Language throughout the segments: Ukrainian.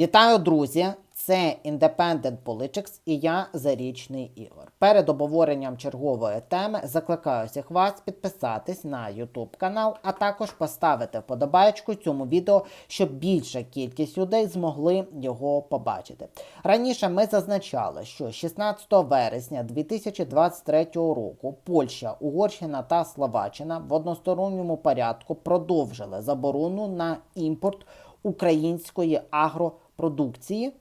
Вітаю, друзі! Це Independent Politics і я Зарічний Ігор. Перед обговоренням чергової теми закликаю всіх вас підписатись на YouTube канал, а також поставити вподобайку цьому відео, щоб більша кількість людей змогли його побачити. Раніше ми зазначали, що 16 вересня 2023 року Польща, Угорщина та Словаччина в односторонньому порядку продовжили заборону на імпорт української агропродукції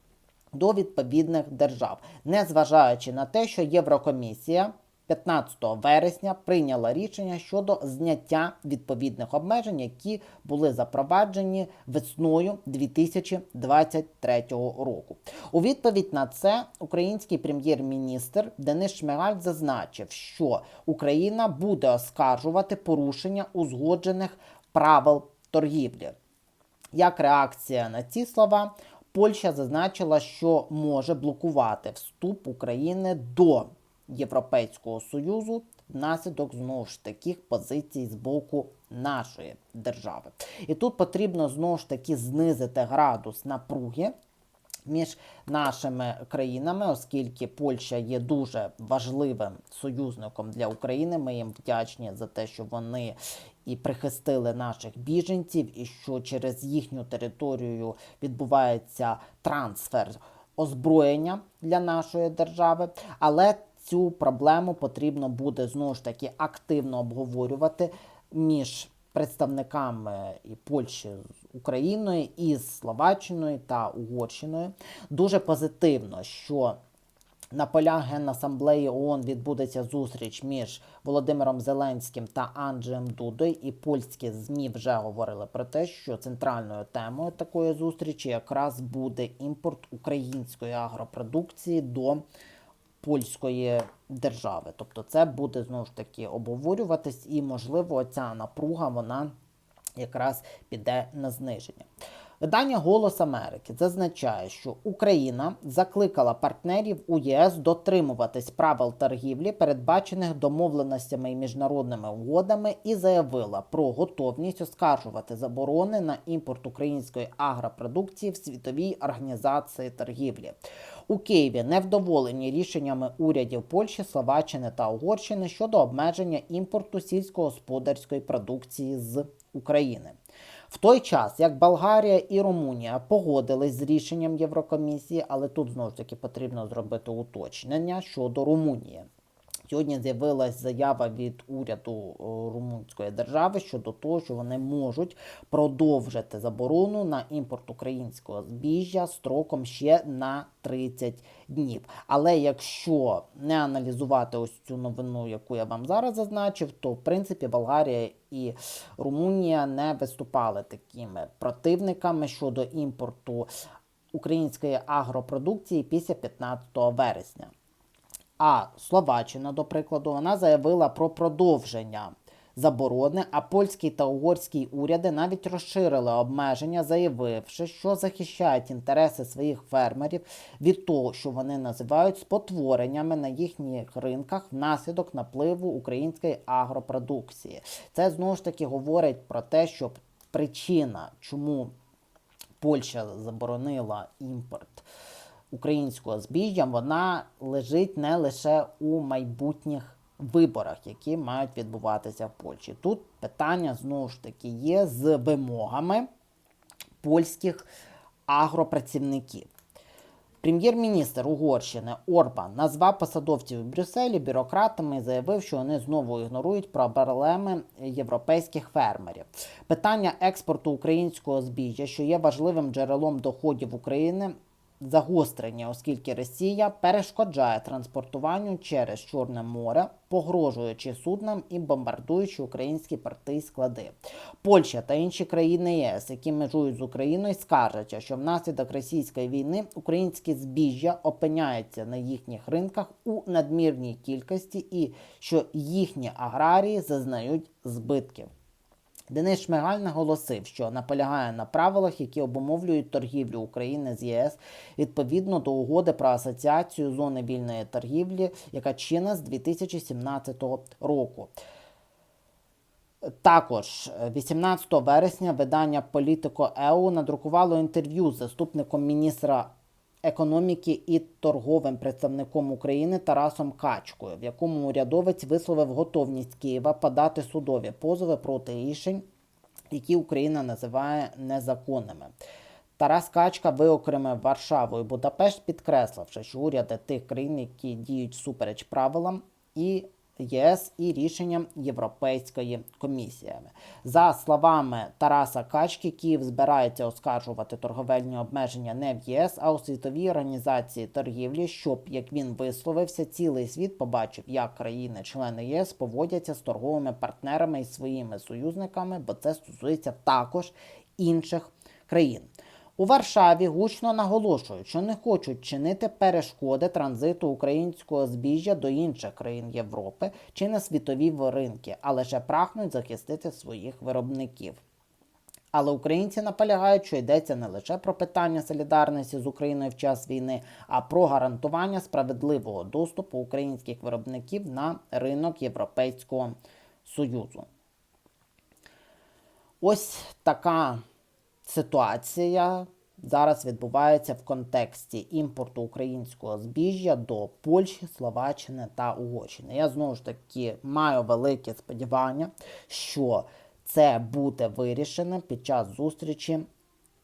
до відповідних держав, незважаючи на те, що Єврокомісія 15 вересня прийняла рішення щодо зняття відповідних обмежень, які були запроваджені весною 2023 року. У відповідь на це український прем'єр-міністр Денис Шмигаль зазначив, що Україна буде оскаржувати порушення узгоджених правил торгівлі. Як реакція на ці слова, Польща зазначила, що може блокувати вступ України до Європейського Союзу внаслідок знову ж таких позицій з боку нашої держави. І тут потрібно знову ж таки знизити градус напруги. Між нашими країнами, оскільки Польща є дуже важливим союзником для України, ми їм вдячні за те, що вони і прихистили наших біженців, і що через їхню територію відбувається трансфер озброєння для нашої держави. Але цю проблему потрібно буде знову ж таки активно обговорювати між представниками і Польщі Україною і з Словаччиною та Угорщиною. Дуже позитивно, що на полях Генасамблеї ООН відбудеться зустріч між Володимиром Зеленським та Анджеєм Дудою, і польські ЗМІ вже говорили про те, що центральною темою такої зустрічі якраз буде імпорт української агропродукції до польської держави. Тобто, це буде знову ж таки обговорюватись, і можливо, ця напруга вона якраз піде на зниження. Видання Голос Америки зазначає, що Україна закликала партнерів у ЄС дотримуватись правил торгівлі, передбачених домовленостями і міжнародними угодами, і заявила про готовність оскаржувати заборони на імпорт української агропродукції в світовій організації торгівлі. У Києві невдоволені рішеннями урядів Польщі, Словаччини та Угорщини щодо обмеження імпорту сільськогосподарської продукції з України. В той час, як Болгарія і Румунія погодились з рішенням Єврокомісії, але тут знову ж таки потрібно зробити уточнення щодо Румунії. Сьогодні з'явилась заява від уряду е, Румунської держави щодо того, що вони можуть продовжити заборону на імпорт українського збіжжя строком ще на 30 днів. Але якщо не аналізувати ось цю новину, яку я вам зараз зазначив, то в принципі Болгарія і Румунія не виступали такими противниками щодо імпорту української агропродукції після 15 вересня. А Словаччина, до прикладу, вона заявила про продовження заборони, а польський та угорський уряди навіть розширили обмеження, заявивши, що захищають інтереси своїх фермерів від того, що вони називають спотвореннями на їхніх ринках внаслідок напливу української агропродукції. Це знову ж таки говорить про те, що причина, чому Польща заборонила імпорт українського збіжжя, вона лежить не лише у майбутніх виборах, які мають відбуватися в Польщі. Тут питання знову ж таки є з вимогами польських агропрацівників. Прем'єр-міністр Угорщини Орбан назвав посадовців у Брюсселі бюрократами і заявив, що вони знову ігнорують проблеми європейських фермерів. Питання експорту українського збіжжя, що є важливим джерелом доходів України, загострення, оскільки Росія перешкоджає транспортуванню через Чорне море, погрожуючи суднам і бомбардуючи українські порти і склади. Польща та інші країни ЄС, які межують з Україною, скаржаться, що внаслідок російської війни українське збіжжя опиняється на їхніх ринках у надмірній кількості, і що їхні аграрії зазнають збитків. Денис Шмигаль наголосив, що наполягає на правилах, які обумовлюють торгівлю України з ЄС відповідно до угоди про асоціацію зони вільної торгівлі, яка чинна з 2017 року. Також е, 18 вересня видання Політико ЕУ надрукувало інтерв'ю з заступником міністра економіки і торговим представником України Тарасом Качкою, в якому урядовець висловив готовність Києва подати судові позови проти рішень, які Україна називає незаконними. Тарас Качка виокремив Варшаву і Будапешт, підкресливши, що уряди тих країн, які діють всупереч правилам, і ЄС і рішенням Європейської комісії. За словами Тараса Качки, Київ збирається оскаржувати торговельні обмеження не в ЄС, а у світовій організації торгівлі, щоб, як він висловився, цілий світ побачив, як країни-члени ЄС поводяться з торговими партнерами і своїми союзниками, бо це стосується також інших країн. У Варшаві гучно наголошують, що не хочуть чинити перешкоди транзиту українського збіжжя до інших країн Європи чи на світові ринки, а лише прагнуть захистити своїх виробників. Але українці наполягають, що йдеться не лише про питання солідарності з Україною в час війни, а про гарантування справедливого доступу українських виробників на ринок Європейського Союзу. Ось така ситуація зараз відбувається в контексті імпорту українського збіжжя до Польщі, Словаччини та Угорщини. Я знову ж таки маю велике сподівання, що це буде вирішено під час зустрічі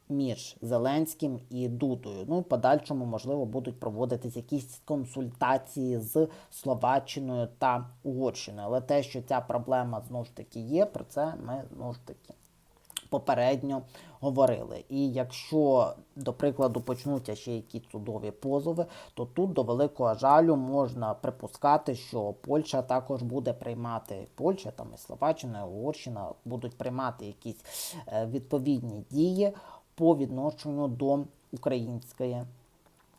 між Зеленським і Дудою. Ну, в подальшому, можливо, будуть проводитись якісь консультації з Словаччиною та Угорщиною. Але те, що ця проблема знову ж таки є, про це ми знову ж таки попередньо говорили. І якщо, до прикладу, почнуться ще якісь судові позови, то тут до великого жалю можна припускати, що Польща також буде приймати Польща, там і Словаччина, і Угорщина будуть приймати якісь е, відповідні дії по відношенню до української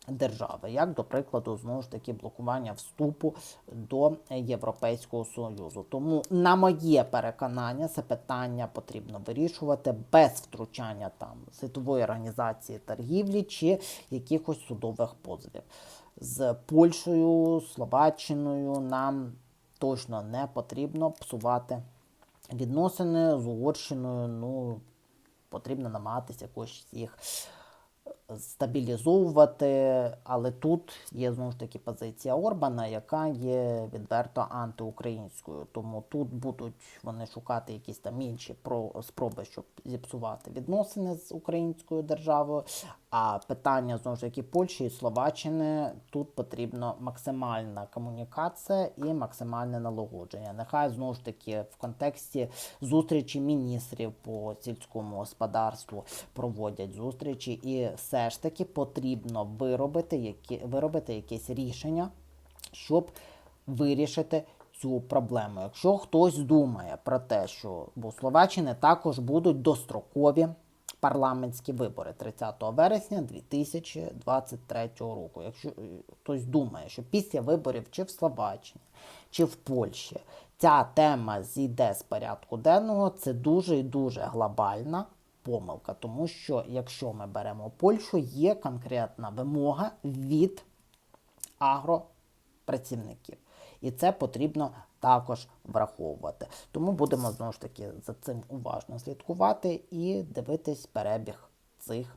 держави, як до прикладу, знову ж таки блокування вступу до Європейського Союзу. Тому, на моє переконання, це питання потрібно вирішувати без втручання там світової організації торгівлі чи якихось судових позовів. З Польщею, Словаччиною нам точно не потрібно псувати відносини з Угорщиною. Ну потрібно намагатися якось їх стабілізовувати, але тут є знову ж таки позиція Орбана, яка є відверто антиукраїнською. Тому тут будуть вони шукати якісь там інші про спроби, щоб зіпсувати відносини з українською державою. А питання знову ж таки Польщі і Словаччини тут потрібна максимальна комунікація і максимальне налагодження. Нехай знову ж таки в контексті зустрічі міністрів по сільському господарству проводять зустрічі, і все ж таки потрібно виробити які виробити якесь рішення, щоб вирішити. Цю проблему. Якщо хтось думає про те, що у Словаччини також будуть дострокові парламентські вибори 30 вересня 2023 року. Якщо е, хтось думає, що після виборів чи в Словаччині, чи в Польщі ця тема зійде з порядку денного, це дуже і дуже глобальна помилка. Тому що якщо ми беремо Польщу, є конкретна вимога від агропрацівників. І це потрібно також враховувати. Тому будемо знову ж таки за цим уважно слідкувати і дивитись перебіг цих